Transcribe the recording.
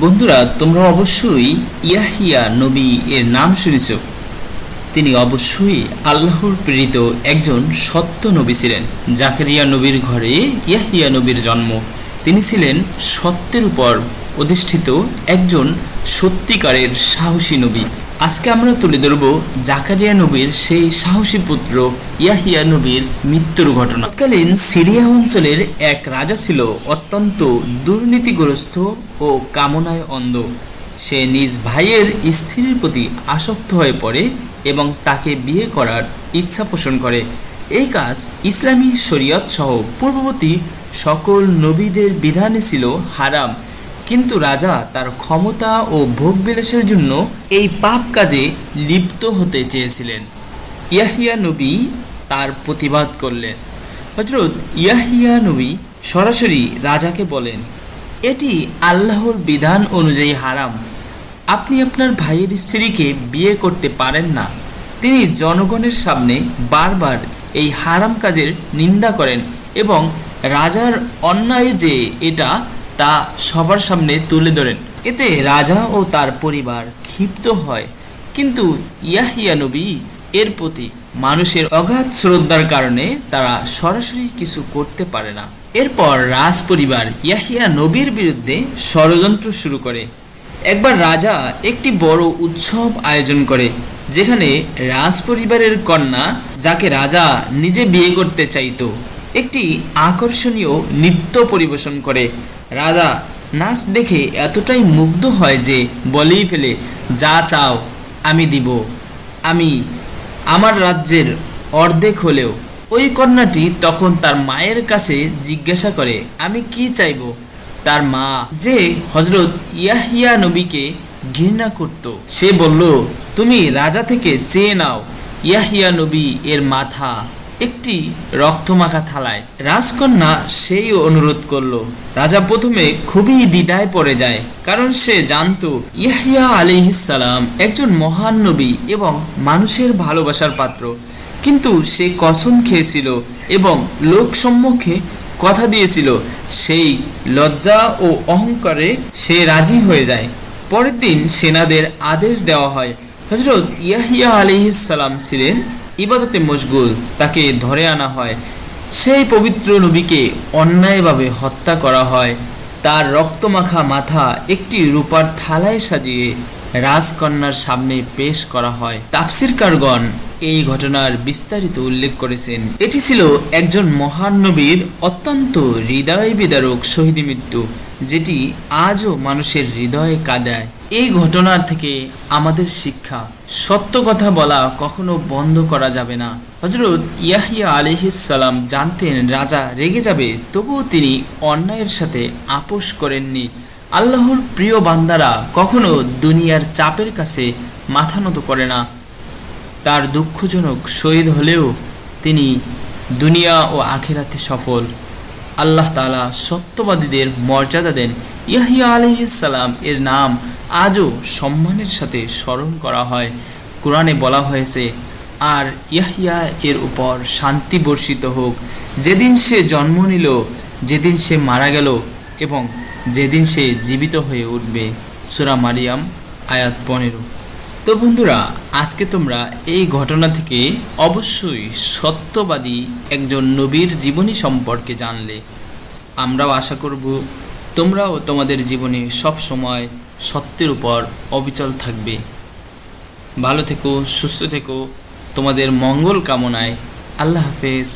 বন্ধুরা, তোমরা অবশ্যই ইয়াহিয়া নবী এর নাম শুনেছ। তিনি অবশ্যই আল্লাহর প্রেরিত একজন সত্য নবী ছিলেন, জাকারিয়া নবীর ঘরে ইয়াহিয়া নবীর জন্ম। তিনি ছিলেন সত্যের উপর অধিষ্ঠিত একজন সত্যিকারের সাহসী নবী। আজকে আমরা তুলে ধরব জাকারিয়া নবীর সেই সাহসী পুত্র ইয়াহিয়া নবীর মৃত্যুর ঘটনা। তৎকালীন সিরিয়া অঞ্চলের এক রাজা ছিল অত্যন্ত দুর্নীতিগ্রস্ত ও কামনায় অন্ধ। সে নিজ ভাইয়ের স্ত্রীর প্রতি আসক্ত হয়ে পড়ে এবং তাকে বিয়ে করার ইচ্ছা পোষণ করে। এই কাজ ইসলামী শরীয়ত সহ পূর্ববর্তী সকল নবীদের বিধানে ছিল হারাম। কিন্তু রাজা তার ক্ষমতা ও ভোগ ভোগবিলাসের জন্য এই পাপ কাজে লিপ্ত হতে চেয়েছিলেন। ইয়াহিয়া নবী তার প্রতিবাদ করলেন। হজরত ইয়াহিয়া নবী সরাসরি রাজাকে বলেন, এটি আল্লাহর বিধান অনুযায়ী হারাম। আপনি আপনার ভাইয়ের স্ত্রীকে বিয়ে করতে পারেন না। তিনি জনগণের সামনে বারবার এই হারাম কাজের নিন্দা করেন এবং রাজার অন্যায় যে এটা তা সবার সামনে তুলে ধরেন। এতে রাজা ও তার পরিবার ক্ষিপ্ত হয়। কিন্তু ইয়াহিয়া নবী এর প্রতি মানুষের অগাধ শ্রদ্ধার কারণে তারা সরাসরি কিছু করতে পারে না। এরপর রাজ পরিবার ইয়াহিয়া নবীর বিরুদ্ধে ষড়যন্ত্র শুরু করে। একবার রাজা একটি বড় উৎসব আয়োজন করে, যেখানে রাজ পরিবারের কন্যা, যাকে রাজা নিজে বিয়ে করতে চাইতো একটি আকর্ষণীয় নৃত্য পরিবেশন করে। রাজা নাচ দেখে এতটাই মুগ্ধ হয় যে বলেই ফেলে, যা চাও, আমি দিব। আমি আমার রাজ্যের অর্ধেক হলেও। ওই কন্যাটি তখন তার মায়ের কাছে জিজ্ঞাসা করে, আমি কি চাইব? তার মা যে হজরত ইয়াহিয়া নবীকে ঘৃণা করত, সে বলল, তুমি রাজা থেকে চেয়ে নাও, ইয়াহিয়া নবী এর মাথা একটি রক্তমাখা থালায়। রাজকন্যা সেই অনুরোধ করল। রাজা প্রথমে খুবই দ্বিধায় পড়ে যায়, কারণ সে জানতো ইয়াহিয়া আলিহিসাল্লাম একজন মহান নবী এবং মানুষের ভালোবাসার পাত্র। কিন্তু সে কসম খেয়েছিল এবং লোক সম্মুখে কথা দিয়েছিল। সেই লজ্জা ও অহংকারে সে রাজি হয়ে যায়। পরের দিন সেনাদের আদেশ দেওয়া হয়। হজরত ইয়াহিয়া আলিহিসাল্লাম ছিলেন ইবাদতে মশগুল, তাকে ধরে আনা হয়। সেই পবিত্র নবীকে অন্যায়ভাবে হত্যা করা হয়। তার রক্তমাখা মাথা একটি রূপার থালায় সাজিয়ে রাজকন্যার সামনে পেশ করা হয়। তাফসিরকারগণ এই ঘটনার বিস্তারিত উল্লেখ করেছেন। এটি ছিল একজন মহান নবীর অত্যন্ত হৃদয় বিদারক শহীদ মৃত্যু। যেটি আজও মানুষের হৃদয়ে কাঁদায়। এই ঘটনার থেকে আমাদের শিক্ষা। সত্য কথা বলা কখনো বন্ধ করা যাবে না। হজরত ইয়াহিয়া আলিহিসাল্লাম জানতেন রাজা রেগে যাবে, তবুও তিনি অন্যায়ের সাথে আপোষ করেননি। আল্লাহর প্রিয় বান্দারা কখনো দুনিয়ার চাপের কাছে মাথা নত করে না। তার দুঃখজনক শহীদ হলেও তিনি দুনিয়া ও আখেরাতে সফল। আল্লাহ তালা সত্যবাদীদের মর্যাদা দেন। ইয়াহিয়া আলহিসাল্লাম এর নাম আজও সম্মানের সাথে স্মরণ করা হয়। কোরআনে বলা হয়েছে, আর ইয়াহিয়া এর উপর শান্তি বর্ষিত হোক। যেদিন সে জন্ম নিল, যেদিন সে মারা গেল এবং যেদিন সে জীবিত হয়ে উঠবে। সুরা মারিয়াম, আয়াত পনেরো। তো বন্ধুরা, আজকে তোমরা এই ঘটনা থেকে অবশ্যই সত্যবাদী একজন নবীর জীবনী সম্পর্কে জানলে। আমরাও আশা করব তোমরাও তোমাদের জীবনে সব সময় সত্যের উপর অবিচল থাকবে। ভালো থেকো, সুস্থ থেকো, তোমাদের মঙ্গল কামনায় আল্লাহ হাফেজ।